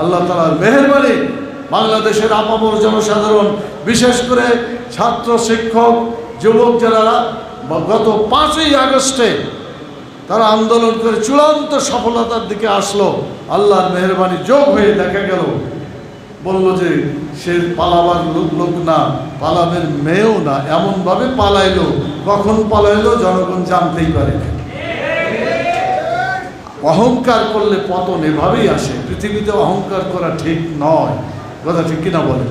আল্লাহ তালার মেহরবানি বাংলাদেশের আপামর জনসাধারণ, বিশেষ করে ছাত্র, শিক্ষক, যুবক যারা গত পাঁচই আগস্টে তারা আন্দোলন করে চূড়ান্ত সফলতার দিকে আসলো, আল্লাহর মেহরবানি যোগ হয়ে দেখা গেল। বলল যে, সে পালাবার লোক না, পালাবের মেয়েও না, এমনভাবে পালাইলো, কখন পালাইলো জনগণ জানতেই পারে অহংকার করলে পতন এভাবেই আসে। পৃথিবীতে অহংকার করা ঠিক নয়। কথা ঠিক কিনা বলে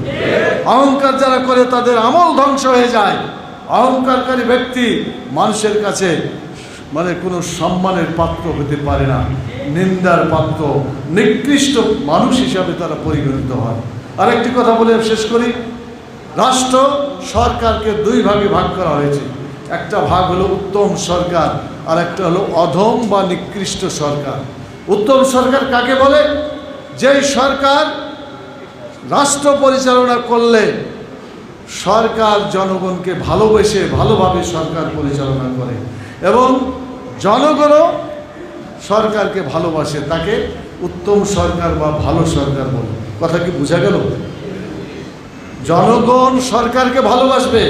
অহংকার যারা করে, তাদের আমল ধ্বংস হয়ে যায়। অহংকারকারী ব্যক্তি মানুষের কাছে মানে কোনো সম্মানের পাত্র হতে পারে না। নিন্দার পাত্র, নিকৃষ্ট মানুষ হিসাবে তারা পরিগণিত হয়। আরেকটি কথা বলে শেষ করি। রাষ্ট্র সরকারকে দুই ভাগে ভাগ করা হয়েছে। একটা ভাগ হলো উত্তম সরকার আর একটা হলো অধম বা নিকৃষ্ট সরকার। উত্তম সরকার কাকে বলে? যেই সরকার রাষ্ট্র পরিচালনা করলে সরকার জনগণকে ভালোবেসে, ভালোভাবে সরকার পরিচালনা করে এবং জনগণও সরকারকে ভালোবাসে, তাকে উত্তম সরকার বা ভালো সরকার বলে। কথা কি বোঝা গেল? জনগণ সরকারকে ভালোবাসবে,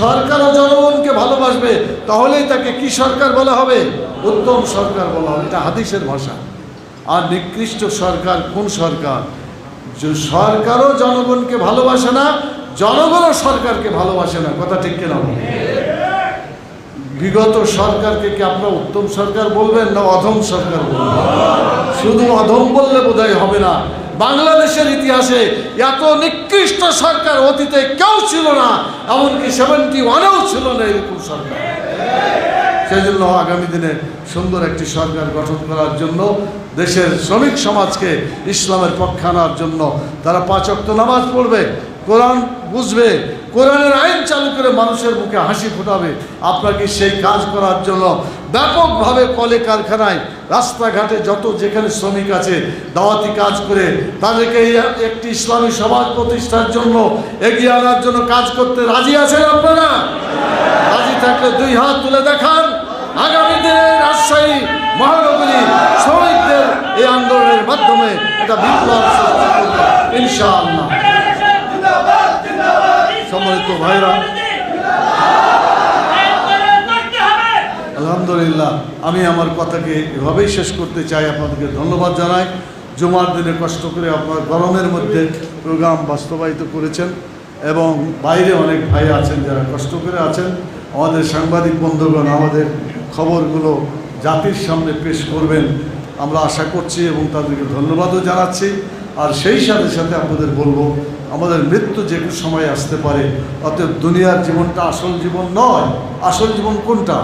সরকারও জনগণকে ভালোবাসবে, তাহলেই তাকে কি সরকার বলা হবে? উত্তম সরকার বলা হবে, এটা হাদিসের ভাষা। আর নিকৃষ্ট সরকার কোন সরকার? যে সরকারও জনগণকে ভালোবাসে না, জনগণও সরকারকে ভালোবাসে না। কথা ঠিক কিনা? বিগত সরকারকে কি আপনারা উত্তম সরকার বলবেন না অধম সরকার বলবেন? শুধু অধম বললে বোধহয় হবে না। বাংলাদেশের ইতিহাসে এত নিকৃষ্ট সরকার অতীতে কেউ ছিল না, এমনকি সেভেন্টি ওয়ানেও ছিল না এরকম সরকার। সেই জন্য আগামী দিনে সুন্দর একটি সরকার গঠন করার জন্য দেশের শ্রমিক সমাজকে ইসলামের পক্ষে আনার জন্য তারা পাঁচক্ত নামাজ পড়বে, কোরআন বুঝবে কোরআনের আইন চালু করে মানুষের মুখে হাসি ফোটাবে। আপনাকে সেই কাজ করার জন্য ব্যাপকভাবে কলে কারখানায় রাস্তাঘাটে যত যেখানে শ্রমিক আছে, দাওয়াতি কাজ করে তাদেরকে একটি ইসলামী সমাজ প্রতিষ্ঠার জন্য এগিয়ে আনার জন্য কাজ করতে রাজি আছেন আপনারা? রাজি থাকলে দুই হাত তুলে দেখান। আগামী দিনে রাজশাহী মহানগরী শ্রমিকদের এই আন্দোলনের মাধ্যমে এটা বিপ্লব ইনশাআল্লাহ। সম্মানিত ভাইরা। আলহামদুলিল্লাহ, আমি আমার কথাকে এভাবেই শেষ করতে চাই। আপনাদেরকে ধন্যবাদ জানাই। জুমার দিনে কষ্ট করে আপনার গরমের মধ্যে প্রোগ্রাম বাস্তবায়িত করেছেন এবং বাইরে অনেক ভাই আছেন যারা কষ্ট করে আছেন। আমাদের সাংবাদিক বন্ধুগণ, আমাদের খবরগুলো জাতির সামনে পেশ করবেন। আমরা আশা করছি এবং তাদেরকে ধন্যবাদও জানাচ্ছি। আর সেই সাথে সাথে আপনাদের বলব, আমাদের মৃত্যু যে সময় আসতে পারে, অতএব দুনিয়ার জীবনটা আসল জীবন নয়। আসল জীবন কোনটা?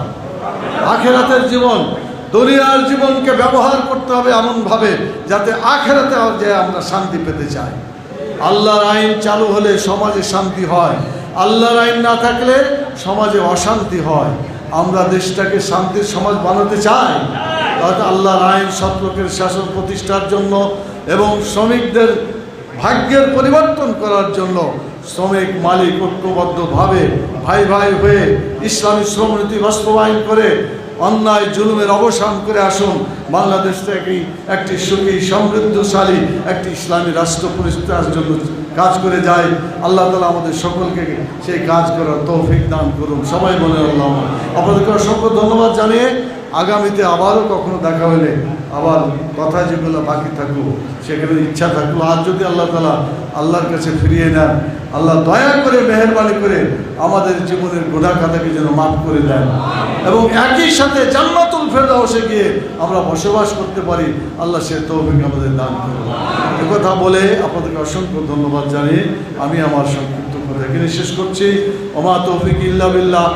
আখেরাতের জীবন। দুনিয়ার জীবনকে ব্যবহার করতে হবে এমনভাবে, যাতে আখেরাতে যে আমরা শান্তি পেতে চাই। আল্লাহর আইন চালু হলে সমাজে শান্তি হয়। আল্লাহর আইন না থাকলে সমাজে অশান্তি হয়। আমরা দেশটাকে শান্তির সমাজ বানাতে চাই। আল্লাহর আইন সত্রকের শাসন প্রতিষ্ঠার জন্য এবং শ্রমিকদের ভাগ্যের পরিবর্তন করার জন্য শ্রমিক মালিক ঐক্যবদ্ধভাবে ভাই ভাই হয়ে ইসলামী শ্রমনীতি বাস্তবায়ন করে অন্যায় জুলুমের অবসান করে আসুন। বাংলাদেশ থেকে একটি সুখী, সমৃদ্ধশালী, একটি ইসলামী রাষ্ট্র প্রতিষ্ঠার জন্য কাজ করে যায়। আল্লাহ তালা আমাদের সকলকে সেই কাজ করার তৌফিক দান করুন। সবাই বলে আল্লাহ আপনাদেরকে অসংখ্য ধন্যবাদ জানিয়ে আগামীতে আবারও কখনো দেখা হলে আবার কথা যেগুলো বাকি থাকল সেখানে ইচ্ছা থাকল আর যদি আল্লাহ তালা আল্লাহর কাছে ফিরিয়ে নেন, আল্লাহ দয়া করে, মেহরবানি করে আমাদের জীবনের গোড়া খাতাকে যেন মাফ করে দেন। এবং একই সাথে জান্নাতুল ফেরদাউসে গিয়ে আমরা বসবাস করতে পারি, আল্লাহ সে তৌফিক আমাদের দান করুন। এ কথা বলে আপনাদেরকে অসংখ্য ধন্যবাদ জানিয়ে আমি আমার সংক্ষিপ্ত কথা এখানে শেষ করছি। ওমা তৌফিক ইল্লা বিল্লাহ।